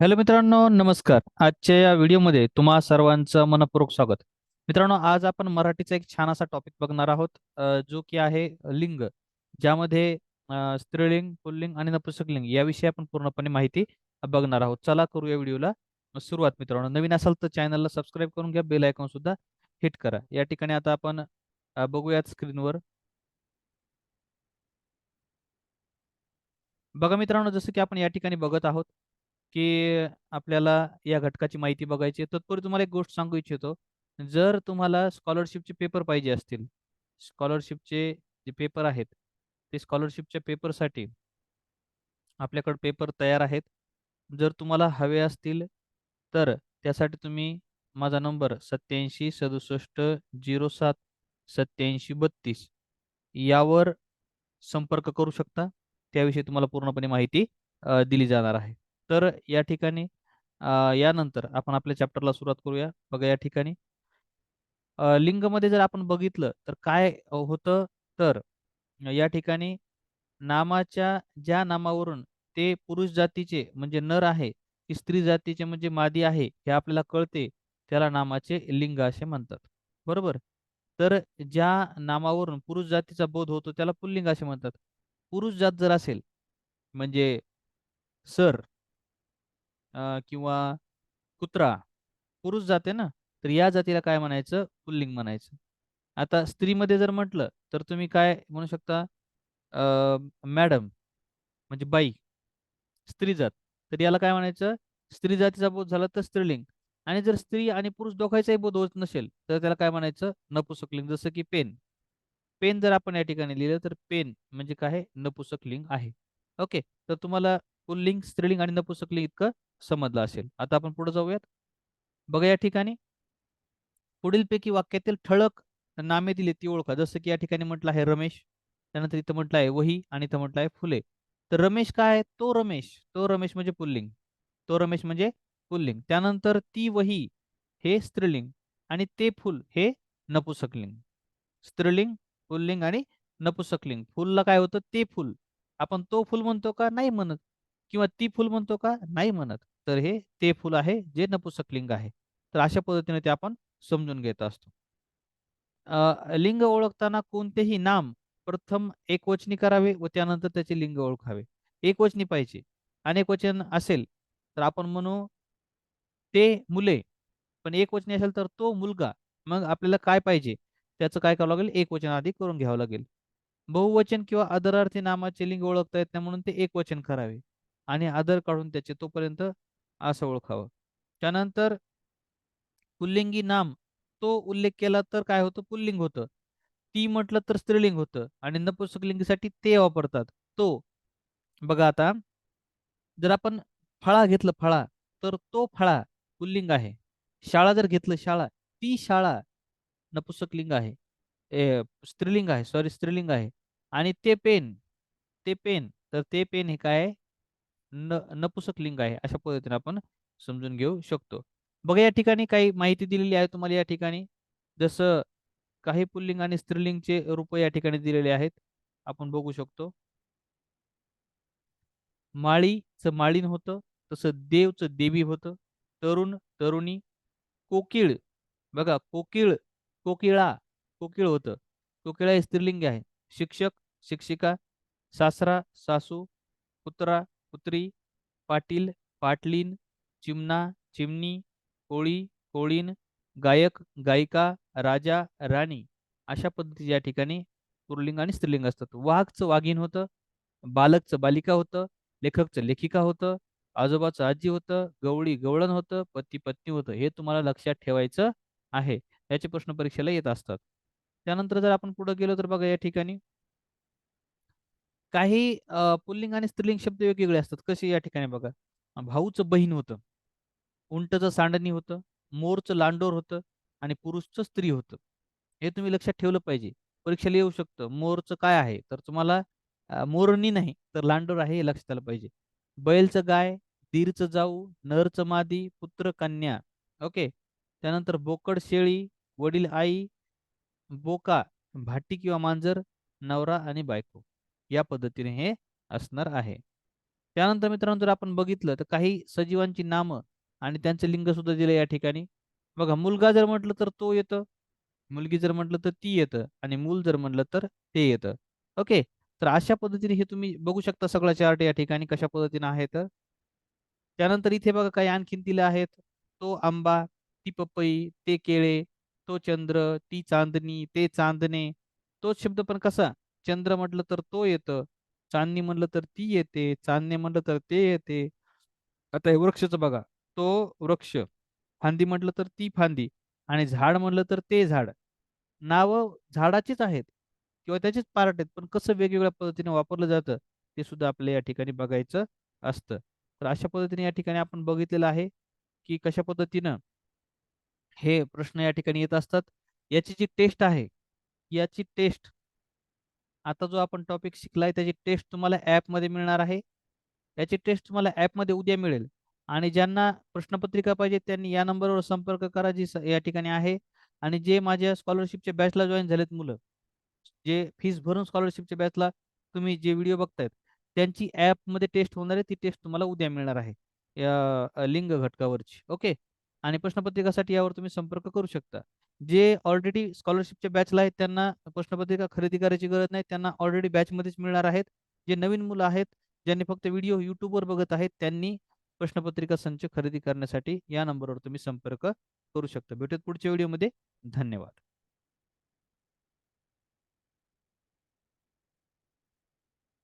Hello मित्रांनो नमस्कार. आजच्या या व्हिडिओमध्ये तुम्हा सर्वांचं मनपूर्वक स्वागत. मित्रांनो आज आपण मराठीचा एक छान असा टॉपिक बघणार आहोत जो की आहे लिंग ज्यामध्ये स्त्रीलिंग पुल्लिंग आणि नपुंसकलिंग याविषयी आपण पूर्णपणे माहिती बघणार आहोत. चला करू या व्हिडिओला सुरुवात मित्रांनो. नवीन असाल तर चॅनलला सबस्क्राईब करून घ्या बेल आयकॉन सुद्धा हिट करा. या ठिकाणी आता आपण बघूयात स्क्रीनवर. बघा मित्रांनो जसं की आपण या ठिकाणी बघत आहोत की आपल्याला या घटकाची माहिती बघायची आहे तत्पूर्वी तुम्हाला एक गोष्ट सांगू इच्छितो. जर तुम्हाला स्कॉलरशिपचे पेपर पाहिजे असतील स्कॉलरशिपचे जे पेपर आहेत ते स्कॉलरशिपच्या पेपरसाठी आपल्याकडे पेपर तयार आहेत. जर तुम्हाला हवे असतील तर त्यासाठी तुम्ही माझा नंबर सत्याऐंशी सदुसष्ट झिरो सात सत्याऐंशी बत्तीस यावर संपर्क करू शकता. त्याविषयी तुम्हाला पूर्णपणे माहिती दिली जाणार आहे. तर या ठिकाणी यानंतर आपण आपल्या चॅप्टरला सुरुवात करूया. बघा या ठिकाणी. लिंगमध्ये जर आपण बघितलं तर काय होतं? तर या ठिकाणी नामाच्या ज्या नामावरून ते पुरुष जातीचे म्हणजे नर आहे की स्त्री जातीचे म्हणजे मादी आहे हे आपल्याला कळते त्याला नामाचे लिंग असे म्हणतात. बरोबर? तर ज्या नामावरून पुरुष जातीचा बोध होतो त्याला पुल्लिंग असे म्हणतात. पुरुष जात जर असेल म्हणजे सर किंवा कुत्रा पुरुष जाते ना तर या जातीला काय म्हणायचं? पुल्लिंग म्हणायचं. आता स्त्रीमध्ये जर म्हटलं तर तुम्ही काय म्हणू शकता? मॅडम म्हणजे बाई स्त्री जात. तर याला काय म्हणायचं? स्त्री जातीचा बोध झाला तर स्त्रीलिंग. आणि जर स्त्री आणि पुरुष दोघांचाही बोध होत नसेल तर त्याला काय म्हणायचं? नपुसकलिंग. जसं की पेन. पेन जर आपण या ठिकाणी लिहिलं तर पेन म्हणजे काय? नपुसकलिंग आहे. ओके. तर तुम्हाला पुल्लिंग स्त्रीलिंग आणि नपुसकलिंग इतकं समजलं असेल. आता आपण पुढे जाऊयात. बघा या ठिकाणी. पुढीलपैकी वाक्यातील ठळक नामे दिली ती ओळखा. जसं की या ठिकाणी म्हटलं आहे रमेश. त्यानंतर इथं म्हटलं आहे वही आणि इथं म्हटलं आहे फुले. तर रमेश काय आहे? तो रमेश. तो रमेश म्हणजे पुल्लिंग. तो रमेश म्हणजे पुल्लिंग. त्यानंतर ती वही हे स्त्रीलिंग आणि ते फुल हे नपुसकलिंग. स्त्रीलिंग पुल्लिंग आणि नपुसकलिंग. फुलला काय होतं? ते फुल. आपण तो फुल म्हणतो का? नाही म्हणत. किंवा ती फुल म्हणतो का? नाही म्हणत. तर हे ते फुल आहे जे नपुसकलिंग आहे. तर अशा पद्धतीने ते आपण समजून घेत असतो. लिंग ओळखताना कोणतेही नाम प्रथम एकवचनी करावे व त्यानंतर त्याचे लिंग ओळखावे. एकवचनी पाहिजे. अनेकवचन असेल तर आपण म्हणू ते मुले. पण एकवचनी असेल तर तो मुलगा. मग आपल्याला काय पाहिजे? त्याचं काय करावं लागेल? एकवचन आधी करून घ्यावं लागेल. बहुवचन किंवा आदरार्थी नामाचे लिंग ओळखता येत नाही म्हणून ते एकवचन करावे. आणि आदर काढून त्याचे तोपर्यंत असं ओळखावं. त्यानंतर पुल्लिंगी नाम तो उल्लेख केला तर काय होतं? पुल्लिंग होतं. ती म्हटलं तर स्त्रीलिंग होतं आणि नपुंसकलिंगीसाठी ते वापरतात. तो बघा आता जर आपण फळा घेतलं फळा तर तो फळा पुल्लिंग आहे. शाळा जर घेतलं शाळा ती शाळा नपुंसकलिंग आहे. ए, स्त्रीलिंग आहे सॉरी स्त्रीलिंग आहे. आणि ते पेन ते पेन तर ते पेन हे काय न नपुसक लिंग आहे अशा पद्धतीने आपण समजून घेऊ शकतो. बघा या ठिकाणी काही माहिती दिलेली आहे तुम्हाला या ठिकाणी. जसं काही पुल्लिंग आणि स्त्रीलिंगचे रूप या ठिकाणी दिलेले आहेत. आपण बघू शकतो. माळीचं माळीन होतं तसं देवचं देवी होतं. तरुण तरुणी कोकिळ. बघा कोकिळ कोकिळा कोकिळ होतं. कोकिळा हे स्त्रीलिंग आहे. शिक्षक शिक्षिका सासरा सासू कुत्रा कुत्री पाटील पाटलीन चिमणा चिमणी कोळी कोळीन गायक गायिका राजा राणी अशा पद्धतीचे या ठिकाणी पुरलिंग आणि स्त्रीलिंग असतात. वाघचं वाघीण होतं बालकचं बालिका होतं लेखकचं लेखिका होतं आजोबाचं आजी होतं गवळी गवळण होतं पती पत्नी होतं. हे तुम्हाला लक्षात ठेवायचं आहे. याचे प्रश्न परीक्षेला येत असतात. त्यानंतर जर आपण पुढे गेलो तर बघा या ठिकाणी काही पुल्लिंग आणि स्त्रीलिंग शब्द वेगवेगळे असतात. कसे या ठिकाणी बघा. भाऊचं बहीण होतं. उंटचं सांडणी होतं. मोरचं लांडोर होतं. आणि पुरुषचं स्त्री होतं. हे तुम्ही लक्षात ठेवलं पाहिजे. परीक्षेला येऊ शकतं. मोरचं काय आहे? तर तुम्हाला मोरणी नाही तर लांडोर आहे हे लक्षात आलं पाहिजे. बैलचं गाय दीरचं जाऊ नरचं मादी पुत्र कन्या. ओके? त्यानंतर बोकड शेळी वडील आई बोका भाटी किंवा मांजर नवरा आणि बायको. या पद्धतीने हे असणार आहे त्यानंतर मित्रांनो जर आपण बघितलं तर काही सजीवांची नामं आणि त्यांचं लिंग सुद्धा दिलं या ठिकाणी. बघा मुलगा जर म्हटलं तर तो येतं. मुलगी जर म्हटलं तर ती येतं आणि मूल जर म्हटलं तर ते येतं. ओके. तर अशा पद्धतीने हे तुम्ही बघू शकता सगळा चार्ट या ठिकाणी कशा पद्धतीने आहे तर. त्यानंतर इथे बघा काही आणखीन दिले आहेत. तो आंबा, ती पपई, ते केळे, तो चंद्र, ती चांदणी, ते चांदणे. तोच शब्द पण कसा? चंद्र म्हटलं तर तो येतं. चांदणी म्हटलं तर ती येते. चांदणे म्हटलं तर ते येते. आता हे वृक्षाचं बघा. तो वृक्ष, फांदी म्हटलं तर ती फांदी आणि झाड म्हटलं तर ते झाड. नावं झाडाचीच आहेत किंवा त्याचेच पार्ट आहेत. पण कसं वेगवेगळ्या पद्धतीने वापरलं जातं, ते सुद्धा आपल्या या ठिकाणी बघायचं असतं. तर अशा पद्धतीने या ठिकाणी आपण बघितलेलं आहे, की कशा पद्धतीनं हे प्रश्न या ठिकाणी येत असतात. याची जी टेस्ट आहे, याची टेस्ट आता जो आपण टॉपिक शिकलाय त्याची टेस्ट तुम्हाला ॲपमध्ये मिळणार आहे. याची टेस्ट तुम्हाला ॲपमध्ये उद्या मिळेल आणि ज्यांना प्रश्नपत्रिका पाहिजे त्यांनी या नंबरवर संपर्क करा जी या ठिकाणी आहे आणि जे माझ्या स्कॉलरशिपच्या बॅचला जॉईन झालेत मुलं, जे फीस भरून स्कॉलरशिपच्या बॅचला तुम्ही जे व्हिडिओ बघतायत, त्यांची ॲपमध्ये टेस्ट होणार आहे. ती टेस्ट तुम्हाला उद्या मिळणार आहे. या लिंग घटकावरची. ओके. आणि प्रश्नपत्रिकासाठी यावर तुम्ही संपर्क करू शकता. जे ऑलरेडी स्कॉलरशिपच्या बॅचला आहेत त्यांना प्रश्नपत्रिका खरेदी करायची गरज नाही. त्यांना ऑलरेडी बॅचमध्येच मिळणार आहेत. जे नवीन मुलं आहेत, ज्यांनी फक्त व्हिडिओ युट्यूबवर बघत आहेत, त्यांनी प्रश्नपत्रिका संच खरेदी करण्यासाठी या नंबरवर तुम्ही संपर्क करू शकता. भेटत पुढच्या व्हिडिओमध्ये. धन्यवाद.